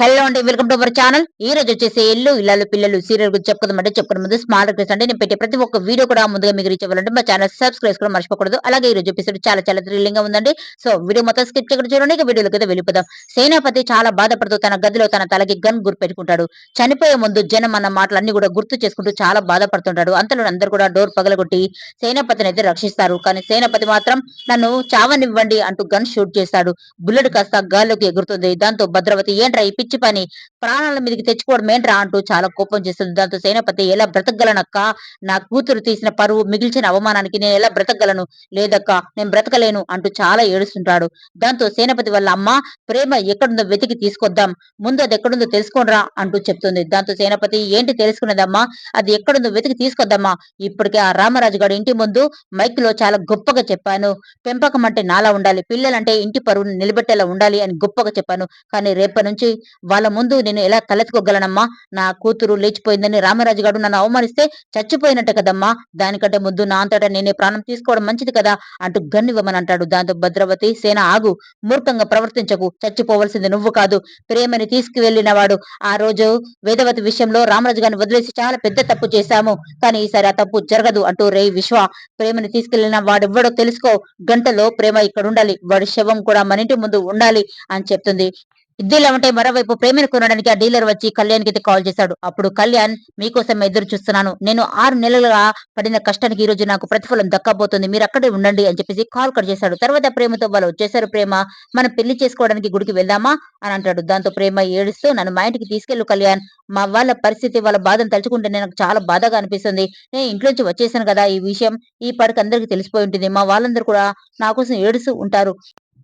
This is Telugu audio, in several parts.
హలో అండి వెల్కమ్ టు అవర్ ఛానల్. ఈ రోజు వచ్చేసి ఇల్లు ఇల్లు పిల్లలు సీరియల్ గురించి చెప్పుకుందామంటే చెప్పుకునే ముందు స్మాల్ రిక్వెస్ట్ అంటే నేను పెట్టే ప్రతి ఒక్క వీడియో కూడా ముందుగా మీకు రీచ్ అవ్వాలంటే మా ఛానల్ సబ్స్క్రైబ్ చేసుకోవడం మర్చిపోకూడదు. అలాగే ఈ రోజు ఎపిసోడ్ చాలా చాలా థ్రిల్లింగ్గా ఉందండి. సో వీడియో మొత్తం స్కిప్ చేయకుండా చూడండి. ఇక వీడియోలోకి అయితే వెళ్ళిపోదాం. సేనాపతి చాలా బాధపడుతూ తన గదిలో తన తలకి గన్ గుర్తు పెట్టుకుంటాడు. చనిపోయే ముందు జనం అన్న మాటలన్నీ కూడా గుర్తు చేసుకుంటూ చాలా బాధపడుతుంటాడు. అంతలో అందరూ కూడా డోర్ పగలగొట్టి సేనాపతిని అయితే రక్షిస్తారు. కానీ సేనాపతి మాత్రం నన్ను చావనివ్వండి అంటూ గన్ షూట్ చేస్తాడు. బుల్లెట్ కాస్త గాల్లోకి ఎగురుతుంది. దాంతో భద్రవతి ఏంట్రా పిచ్చి పని. ప్రాణాల మీదకి తెచ్చుకోవడం ఏంట్రా అంటూ చాలా కోపం చేస్తుంది. దాంతో సేనాపతి ఎలా బ్రతకగలనక్క? నా కూతురు తీసిన పరువు మిగిల్చిన అవమానానికి నేను ఎలా బ్రతకగలను? లేదక్క నేను బ్రతకలేను అంటూ చాలా ఏడుస్తుంటాడు. దాంతో సేనాపతి వాళ్ళ అమ్మ ప్రేమ ఎక్కడుందో వెతికి తీసుకొద్దాం. ముందు అది ఎక్కడుందో తెలుసుకోనరా అంటూ చెప్తుంది. దాంతో సేనాపతి ఏంటి తెలుసుకున్నదమ్మా అది ఎక్కడుందో వెతికి తీసుకొద్దామా ఇప్పటికే ఆ రామరాజు గారి ఇంటి ముందు మైక్లో చాలా గొప్పగా చెప్పాను. పెంపకం అంటే నాలా ఉండాలి. పిల్లలంటే ఇంటి పరువును నిలబెట్టేలా ఉండాలి అని గొప్పగా చెప్పాను. కానీ రేపటి నుంచి వాళ్ళ ముందు నేను ఎలా తలెత్తుకోగలనమ్మా? నా కూతురు లేచిపోయిందని రామరాజు గారు నన్ను అవమానిస్తే చచ్చిపోయినట్టే కదమ్మా. దానికంటే ముందు నా అంతటా నేనే ప్రాణం తీసుకోవడం మంచిది కదా? అంటూ గన్నివ్వమని అంటాడు. దాంతో భద్రవతి సేన ఆగు. మూర్ఖంగా ప్రవర్తించకు. చచ్చిపోవలసింది నువ్వు కాదు. ప్రేమని తీసుకువెళ్ళిన వాడు ఆ రోజు వేదవతి విషయంలో రామరాజు గారిని వదిలేసి చాలా పెద్ద తప్పు చేశాము. కానీ ఈసారి ఆ తప్పు జరగదు అంటూ రే విశ్వ ప్రేమని తీసుకెళ్ళిన వాడెవ్వడో తెలుసుకో. గంటలో ప్రేమ ఇక్కడ ఉండాలి వాడి శవం కూడా మన ఇంటి ముందు ఉండాలి అని చెప్తుంది. ఇద్దరు ఉంటే మరోవైపు ప్రేమను కొనడానికి ఆ డీలర్ వచ్చి కళ్యాణ్కి అయితే కాల్ చేశాడు. అప్పుడు కళ్యాణ్ మీకోసం ఎదురు చూస్తున్నాను. నేను ఆరు నెలలుగా పడిన కష్టానికి ఈ రోజు నాకు ప్రతిఫలం దక్కబోతుంది మీరు అక్కడే ఉండండి అని చెప్పేసి కాల్ కట్ చేశాడు. తర్వాత ప్రేమతో వాళ్ళు వచ్చేసారు ప్రేమ మనం పెళ్ళి చేసుకోవడానికి గుడికి వెళ్దామా? అని అంటాడు. దాంతో ప్రేమ ఏడుస్తూ నన్ను మా ఇంటికి తీసుకెళ్ళు కళ్యాణ్. మా వాళ్ళ పరిస్థితి వాళ్ళ బాధను తలుచుకుంటే నాకు చాలా బాధగా అనిపిస్తుంది. నేను ఇంట్లోంచి వచ్చేసాను కదా. ఈ విషయం ఈ పాటికి అందరికి తెలిసిపోయి ఉంటుంది. మా వాళ్ళందరూ కూడా నా కోసం ఏడుస్తూ ఉంటారు.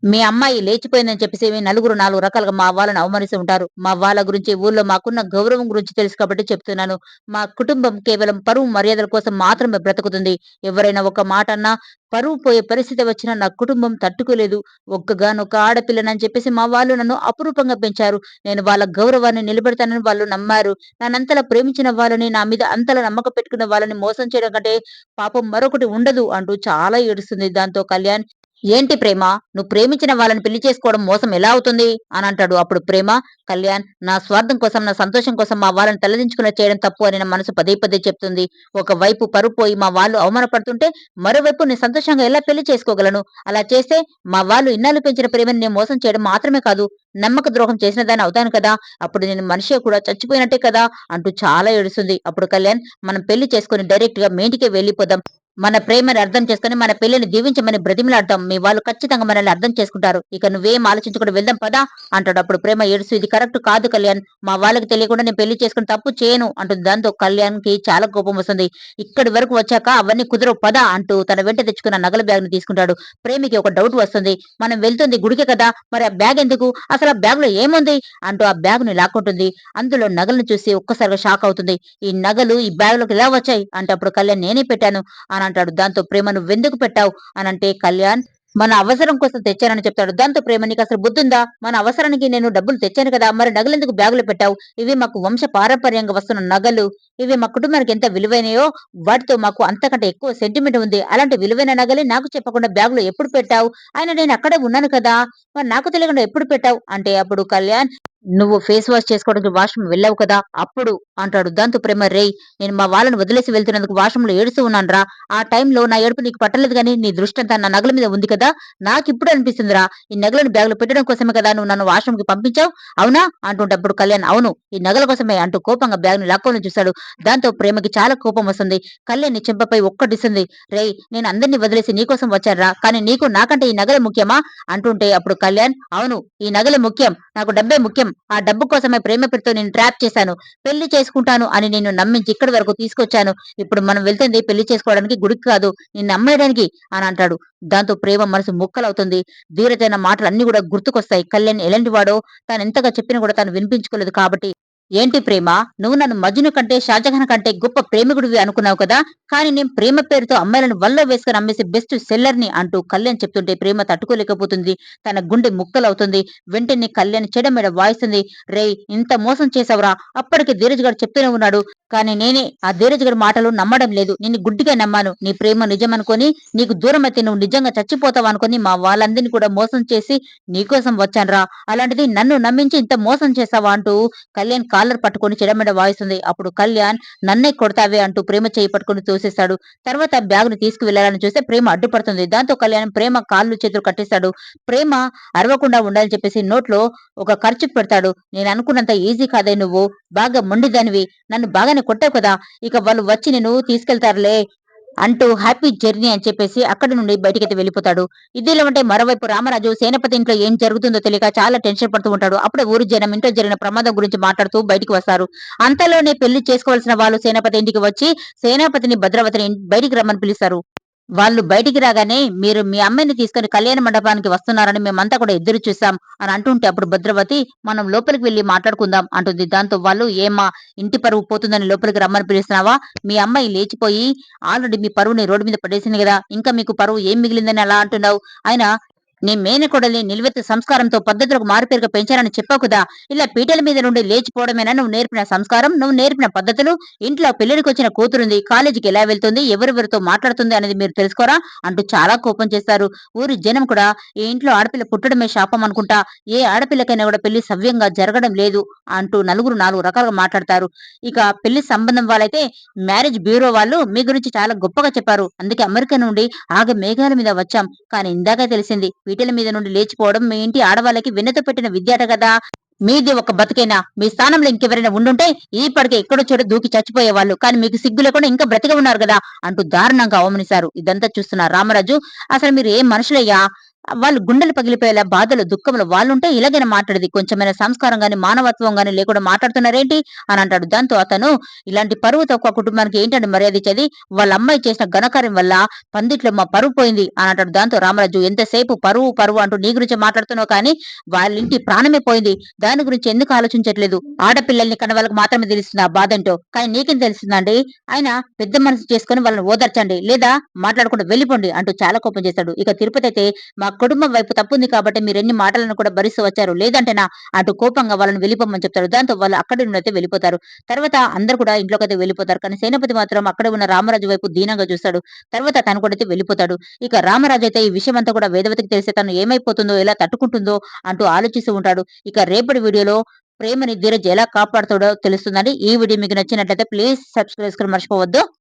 మీ అమ్మాయి లేచిపోయిందని చెప్పేసి మీ నలుగురు నాలుగు రకాలుగా మా వాళ్ళని అవమానిస్తూ ఉంటారు. మా వాళ్ళ గురించి ఊర్లో మాకున్న గౌరవం గురించి తెలుసు కాబట్టి చెప్తున్నాను. మా కుటుంబం కేవలం పరువు మర్యాదల కోసం మాత్రమే బ్రతుకుతుంది. ఎవరైనా ఒక మాట అన్నా పరువు పోయే పరిస్థితి వచ్చినా నా కుటుంబం తట్టుకోలేదు. ఒక్కగానొక్క ఆడపిల్లనని చెప్పేసి మా వాళ్ళు నన్ను అపురూపంగా పెంచారు. నేను వాళ్ళ గౌరవాన్ని నిలబెడతానని వాళ్ళు నమ్మారు. నన్నంతలా ప్రేమించిన వాళ్ళని నా మీద అంతలా నమ్మకం పెట్టుకున్న వాళ్ళని మోసం చేయడం కంటే పాపం మరొకటి ఉండదు అంటూ చాలా ఏడుస్తుంది. దాంతో కళ్యాణ్ ఏంటి ప్రేమ? నువ్వు ప్రేమించిన వాళ్ళని పెళ్ళి చేసుకోవడం మోసం ఎలా అవుతుంది? అని అంటాడు. అప్పుడు ప్రేమ కళ్యాణ్ నా స్వార్థం కోసం నా సంతోషం కోసం మా వాళ్ళని తలదించుకునే చేయడం తప్పు అని నా మనసు పదే పదే చెప్తుంది. ఒకవైపు పరుపోయి మా వాళ్ళు అవమానపడుతుంటే మరోవైపు నేను సంతోషంగా ఎలా పెళ్ళి చేసుకోగలను? అలా చేస్తే మా వాళ్ళు ఇన్నాళ్ళు పెంచిన ప్రేమని నేను మోసం చేయడం మాత్రమే కాదు నమ్మక ద్రోహం చేసిన దాన్ని అవుతాను కదా? అప్పుడు నేను మనిషి కూడా చచ్చిపోయినట్టే కదా? అంటూ చాలా ఏడుస్తుంది. అప్పుడు కళ్యాణ్ మనం పెళ్ళి చేసుకుని డైరెక్ట్గా మేంటికే వెళ్ళిపోదాం. మన ప్రేమని అర్థం చేసుకుని మన పెళ్ళిని దీవించమని బ్రతిమలాడతాం. మీ వాళ్ళు ఖచ్చితంగా మనల్ని అర్థం చేసుకుంటారు. ఇక నువ్వేం ఆలోచించుకుని వెళ్దాం పదా అంటాడు. అప్పుడు ప్రేమ ఏడుసు ఇది కరెక్ట్ కాదు కళ్యాణ్. మా వాళ్ళకి తెలియకుండా నేను పెళ్ళి చేసుకుని తప్పు చేయను అంటుంది. దాంతో కళ్యాణ్కి చాలా కోపం వస్తుంది. ఇక్కడి వరకు వచ్చాక అవన్నీ కుదరవు పదా అంటూ తన వెంట తెచ్చుకున్న నగల బ్యాగ్ని తీసుకుంటాడు. ప్రేమికి ఒక డౌట్ వస్తుంది. మనం వెళ్తుంది గుడికే కదా మరి ఆ బ్యాగ్ ఎందుకు? అసలు ఆ బ్యాగ్లో ఏముంది? అంటూ ఆ బ్యాగ్ని లాక్కుంటుంది. అందులో నగలను చూసి ఒక్కసారిగా షాక్ అవుతుంది. ఈ నగలు ఈ బ్యాగ్లోకి ఎలా వచ్చాయి? అంటే అప్పుడు కళ్యాణ్ నేనే పెట్టాను అని అంటాడు. దాంతో ప్రేమ నువ్వెందుకు పెట్టావు? అని అంటే కళ్యాణ్ మన అవసరం కోసం తెచ్చానని చెప్తాడు. దాంతో ప్రేమ నీకు అసలు బుద్ధుందా? మన అవసరానికి నేను డబ్బులు తెచ్చాను కదా మరి నగలెందుకు బ్యాగులు పెట్టావు? ఇవి మాకు వంశ పారంపర్యంగా వస్తున్న నగలు. ఇవి మా కుటుంబానికి ఎంత విలువైనయో వాటితో మాకు అంతకంటే ఎక్కువ సెంటిమెంట్ ఉంది. అలాంటి విలువైన నగలే నాకు చెప్పకుండా బ్యాగులో ఎప్పుడు పెట్టావు? ఆయన నేను అక్కడే ఉన్నాను కదా మరి నాకు తెలియకుండా ఎప్పుడు పెట్టావు? అంటే అప్పుడు కళ్యాణ్ నువ్వు ఫేస్ వాష్ చేసుకోవడానికి వాష్రూమ్ వెళ్ళావు కదా అప్పుడు అంటాడు దాంతో ప్రేమ రేయ్ నేను మా వాళ్ళని వదిలేసి వెళ్తున్నందుకు వాష్రూమ్లో ఏడుస్తూ ఉన్నానరా. ఆ టైంలో నా ఏడుపు నీకు పట్టలేదు కానీ నీ దృష్టి అంతా నా నగల మీద ఉంది కదా. నాకు ఇప్పుడు అనిపిస్తుందిరా ఈ నగలను బ్యాగులో పెట్టడం కోసమే కదా నువ్వు నన్ను వాష్రూమ్కి పంపించావు. అవునా? అంటుంటప్పుడు కళ్యాణ్ అవును ఈ నగల కోసమే అంటూ కోపంగా బ్యాగ్ని లాక్కొని చూశాడు దాంతో ప్రేమకి చాలా కోపం వస్తుంది. కళ్యాణ్ని చెంపపై ఒక్కటిస్తుంది రేయ్ నేను అందరినీ వదిలేసి నీకోసం వచ్చానరా కానీ నీకు నాకంటే ఈ నగలు ముఖ్యమా? అంటుంటే అప్పుడు కళ్యాణ్ అవును ఈ నగలు ముఖ్యం నాకు డబ్బే ముఖ్యం ఆ డబ్బు కోసమే ప్రేమ పెడుతూ నేను ట్రాప్ చేశాను. పెళ్ళి చేసుకుంటాను అని నేను నమ్మించి ఇక్కడి వరకు తీసుకొచ్చాను. ఇప్పుడు మనం వెళ్తుంది పెళ్ళి చేసుకోవడానికి గుడికి కాదు నిన్ను నమ్మేయడానికి అని అంటాడు. దాంతో ప్రేమ మనసు ముక్కలవుతుంది. ధీరజైన మాటలు అన్ని కూడా గుర్తుకొస్తాయి. కళ్యాణ్ ఎలాంటి వాడో తాను ఎంతగా చెప్పినా కూడా తాను వినిపించుకోలేదు కాబట్టి ఏంటి ప్రేమ? నువ్వు నన్ను మజ్ను కంటే షాజహాన్ కంటే గొప్ప ప్రేమికుడివి అనుకున్నావు కదా? కానీ నేను ప్రేమ పేరుతో అమ్మాయిలను వల్ల వేసుకుని అమ్మేసి బెస్ట్ సెల్లర్ని అంటూ కళ్యాణ్ చెప్తుంటే ప్రేమ తట్టుకోలేకపోతుంది. తన గుండె ముక్కలవుతుంది. వెంటనే కళ్యాణ్ చెడమెడ వాయిస్తుంది. రే ఇంత మోసం చేసావురా అప్పటికి ధీరజ్ గారు చెప్తూనే ఉన్నాడు. కానీ నేనే ఆ ధీరజ్ గారి మాటలు నమ్మడం లేదు. నిన్ను గుడ్డిగా నమ్మాను. నీ ప్రేమ నిజం అనుకొని నీకు దూరం అయితే నువ్వు నిజంగా చచ్చిపోతావు అనుకుని మా వాళ్ళందరినీ కూడా మోసం చేసి నీకోసం వచ్చానురా. అలాంటిది నన్ను నమ్మించి ఇంత మోసం చేసావా అంటూ కళ్యాణ్ కాలర్ పట్టుకొని చెడమెడ వాయిస్తుంది. అప్పుడు కళ్యాణ్ నన్నే కొడతావే అంటూ ప్రేమ చేయి పట్టుకొని తోసేస్తాడు. తర్వాత బ్యాగ్ను తీసుకువెళ్ళాలని చూస్తే ప్రేమ అడ్డుపడుతుంది. దాంతో కళ్యాణ్ ప్రేమ కాళ్ళు చేతులు కట్టేస్తాడు. ప్రేమ అరవకుండా ఉండాలని చెప్పేసి నోట్లో ఒక ఖర్చు పెడతాడు. నేను అనుకున్నంత ఈజీ కాదే నువ్వు. బాగా మొండిదానివి. నన్ను బాగానే కొట్టావు కదా. ఇక వాళ్ళు వచ్చి నేను తీసుకెళ్తారులే. అంటూ హ్యాపీ జర్నీ అని చెప్పేసి అక్కడి నుండి బయటికైతే వెళ్ళిపోతాడు. ఇదిలో ఉంటే మరోవైపు రామరాజు సేనపతి ఇంట్లో ఏం జరుగుతుందో తెలియక చాలా టెన్షన్ పడుతూ ఉంటాడు. అప్పుడే ఊరు జనం ఇంట్లో జరిగిన ప్రమాదం గురించి మాట్లాడుతూ బయటికి వస్తారు. అంతలోనే పెళ్ళి చేసుకోవాల్సిన వాళ్ళు సేనాపతి ఇంటికి వచ్చి సేనాపతిని భద్రావతిని బయటికి రమ్మని పిలుస్తారు. వాళ్ళు బయటికి రాగానే మీరు మీ అమ్మాయిని తీసుకుని కళ్యాణ మండపానికి వస్తున్నారని మేమంతా కూడా ఎదురు చూసాం అని అంటుంటే అప్పుడు భద్రవతి మనం లోపలికి వెళ్ళి మాట్లాడుకుందాం అంటుంది. దాంతో వాళ్ళు ఏమా ఇంటి పరువు పోతుందని లోపలికి రమ్మని పిలుస్తున్నావా? మీ అమ్మాయి లేచిపోయి ఆల్రెడీ మీ పరువుని రోడ్డు మీద పడేసింది కదా ఇంకా మీకు పరువు ఏం మిగిలిందని అలా అంటున్నావు? ఆయన నీ మేనకోడల్ని నిలువెత్తు సంస్కారంతో పద్ధతులకు మారుపేరుగా పెంచాలని చెప్పకుదా ఇలా పీటల మీద నుండి లేచిపోవడమేనా? నువ్వు నేర్పిన సంస్కారం నువ్వు నేర్పిన పద్ధతులు? ఇంట్లో పెళ్ళికి వచ్చిన కూతురుంది కాలేజీకి ఎలా వెళ్తుంది ఎవరెవరితో మాట్లాడుతుంది అనేది మీరు తెలుసుకోరా? అంటూ చాలా కోపం చేస్తారు. ఊరి జనం కూడా ఈ ఇంట్లో ఆడపిల్ల పుట్టడమే శాపం అనుకుంటా ఏ ఆడపిల్లకైనా కూడా పెళ్ళి సవ్యంగా జరగడం లేదు అంటూ నలుగురు నాలుగు రకాలుగా మాట్లాడతారు. ఇక పెళ్ళి సంబంధం వాళ్ళైతే మ్యారేజ్ బ్యూరో వాళ్ళు మీ గురించి చాలా గొప్పగా చెప్పారు. అందుకే అమెరికా నుండి ఆగ మేఘాల మీద వచ్చాం. కానీ ఇందాక తెలిసింది పీటల మీద నుండి లేచిపోవడం మీ ఇంటి ఆడవాళ్ళకి వినత పెట్టిన విద్యాట కదా. మీది ఒక బతికైనా? మీ స్థానంలో ఇంకెవరైనా ఉండుంటే ఈపటికి ఎక్కడో చోట దూకి చచ్చిపోయేవాళ్ళు కానీ మీకు సిగ్గు లేకుండా ఇంకా బ్రతిక ఉన్నారు కదా అంటూ దారుణంగా అవమానిశారు ఇదంతా చూస్తున్న రామరాజు అసలు మీరు ఏం మనుషులయ్యా? వాళ్ళు గుండెలు పగిలిపోయేలా బాధలు దుఃఖములు వాళ్ళుంటే ఇలాగైనా మాట్లాడేది. కొంచెమైనా సంస్కారం గాని మానవత్వం గాని లేకుండా మాట్లాడుతున్నారేంటి? అని అంటాడు. దాంతో అతను ఇలాంటి పరువు తక్కువ కుటుంబానికి ఏంటంటే మర్యాద ఇచ్చేది? వాళ్ళ అమ్మాయి చేసిన ఘనకార్యం వల్ల పందిట్లో మా పరువు పోయింది అని అంటాడు దాంతో రామరాజు. ఎంతసేపు పరువు పరువు అంటూ నీ గురించి మాట్లాడుతున్నావు కానీ వాళ్ళ ఇంటి ప్రాణమే పోయింది. దాని గురించి ఎందుకు ఆలోచించట్లేదు? ఆడపిల్లల్ని కన్న వాళ్ళకి మాత్రమే తెలుస్తుంది ఆ బాధ ఏంటో కానీ నీకేం తెలుస్తుందండి? ఆయన పెద్ద మనసు చేసుకుని వాళ్ళని ఓదార్చండి. లేదా మాట్లాడకుండా వెళ్ళిపోండి అంటూ చాలా కోపం చేశాడు. ఇక తిరుపతి అయితే మా కుటుంబం వైపు తప్పుంది కాబట్టి మీరు ఎన్ని మాటలను కూడా భరిస్తూ వచ్చారు? లేదంటేనా అటు కోపంగా వాళ్ళని వెళ్ళిపోమని చెప్తారు. దాంతో వాళ్ళు అక్కడి నుండి అయితే వెళ్ళిపోతారు. తర్వాత అందరు కూడా ఇంట్లోకి అయితే వెళ్ళిపోతారు. కానీ సేనాపతి మాత్రం అక్కడ ఉన్న రామరాజు వైపు దీనంగా చూస్తాడు. తర్వాత తను కూడా అయితే వెళ్ళిపోతాడు. ఇక రామరాజు అయితే ఈ విషయం అంతా కూడా వేదవతికి తెలిసే తను ఏమైపోతుందో ఎలా తట్టుకుంటుందో అంటూ ఆలోచిస్తూ ఉంటాడు. ఇక రేపటి వీడియోలో ప్రేమని ధీరజ్ ఎలా కాపాడుతాడో తెలుస్తుందని ఈ వీడియో మీకు నచ్చినట్లయితే ప్లీజ్ సబ్స్క్రైబ్ చేసుకుని మర్చిపోవద్దు.